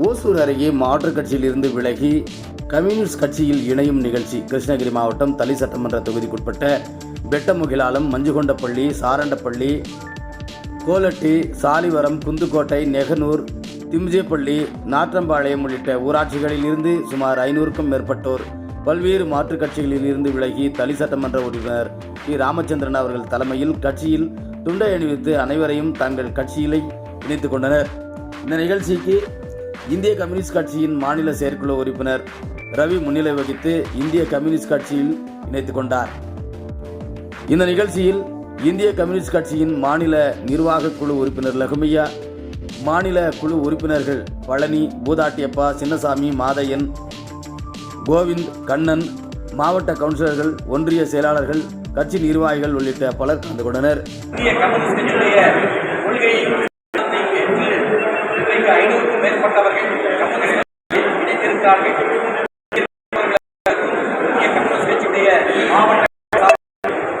ஓசூர் அருகே மாற்றுக் கட்சியில் இருந்து விலகி கம்யூனிஸ்ட் கட்சியில் இணையும் நிகழ்ச்சி. கிருஷ்ணகிரி மாவட்டம் தலி சட்டமன்ற தொகுதிக்குட்பட்ட பெட்டமுகிலாலம் மஞ்சுகொண்டப்பள்ளி சாரண்டப்பள்ளி கோலட்டி சாலிவரம் குந்துக்கோட்டை நெகனூர் திம்ஜேப்பள்ளி நாற்றம்பாளையம் உள்ளிட்ட ஊராட்சிகளில் இருந்து சுமார் ஐநூறுக்கும் மேற்பட்டோர் பல்வேறு மாற்றுக் கட்சிகளில் இருந்து விலகி தலி சட்டமன்ற உறுப்பினர் டி ராமச்சந்திரன் அவர்கள் தலைமையில் கட்சியில் துண்டை அணிவித்து அனைவரையும் தங்கள் கட்சியிலை இணைத்துக் கொண்டனர். இந்த நிகழ்ச்சிக்கு இந்திய கம்யூனிஸ்ட் கட்சியின் மாநில செயற்குழு உறுப்பினர் ரவி முன்னிலை வகித்து இந்திய கம்யூனிஸ்ட் கட்சியில் இணைத்துக் கொண்டார். இந்த நிகழ்ச்சியில் இந்திய கம்யூனிஸ்ட் கட்சியின் மாநில நிர்வாக குழு உறுப்பினர் லகுமையா மாநில குழு உறுப்பினர்கள் பழனி பூதாட்டியப்பா சின்னசாமி மாதையன் கோவிந்த் கண்ணன் மாவட்ட கவுன்சிலர்கள் ஒன்றிய செயலாளர்கள் கட்சி நிர்வாகிகள் உள்ளிட்ட பலர் கலந்து கொண்டனர்.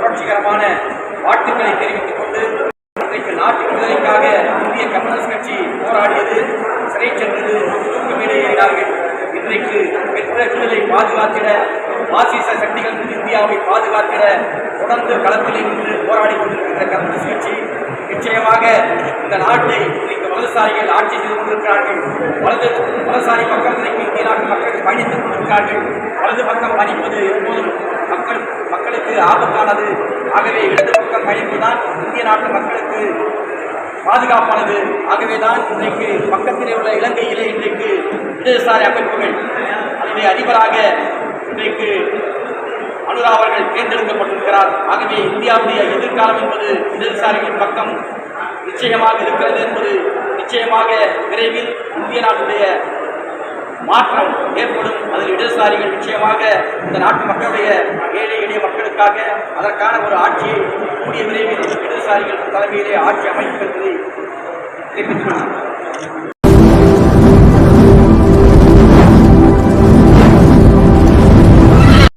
புரட்சிகரமான வாழ்த்துக்களை தெரிவித்துக் கொண்டு இன்றைக்கு நாட்டு விடுதலைக்காக இந்திய கம்யூனிஸ்ட் கட்சி போராடியது. பாதுகாத்திட பாசிச சக்திகள் இந்தியாவை பாதுகாத்திட தொடர்ந்து களத்தில் நின்று போராடி கொண்டிருக்கின்ற கம்யூனிஸ்ட் கட்சி நிச்சயமாக இந்த நாட்டை இன்றைக்கு வலதுசாரிகள் ஆட்சி செய்து கொண்டிருக்கிறார்கள். வலது வலதுசாரி பக்கம் இன்றைக்கு இந்திய நாட்டு மக்கள் பயணித்துக் கொண்டிருக்கிறார்கள். வலது பக்கம் பயணிப்பது எப்போதும் மக்கள் மக்களுக்கு ஆபத்தானது. ஆகவே இடது பக்கம் பயணிப்புதான் இந்திய நாட்டு மக்களுக்கு பாதுகாப்பானது. ஆகவேதான் இன்றைக்கு பக்கத்திலே உள்ள இலங்கையிலே இன்றைக்கு இடதுசாரி அமைப்புகள் அதனுடைய அதிபராக இன்றைக்கு அனுரா அவர்கள் தேர்ந்தெடுக்கப்பட்டிருக்கிறார். ஆகவே இந்தியாவுடைய எதிர்காலம் என்பது இடதுசாரிகளின் பக்கம் நிச்சயமாக இருக்கிறது என்பது நிச்சயமாக விரைவில் இந்திய நாட்டுடைய மாற்றம் ஏற்படும். அதில் இடதுசாரிகள் நிச்சயமாக இந்த நாட்டு மக்களுடைய ஏழை எளிய மக்களுக்காக அதற்கான ஒரு ஆட்சியை கூடிய விரைவில் இடதுசாரிகள் தலைமையிலே ஆட்சி அமைக்கும் என்பதை தெரிவித்துக் கொள்கிறேன்.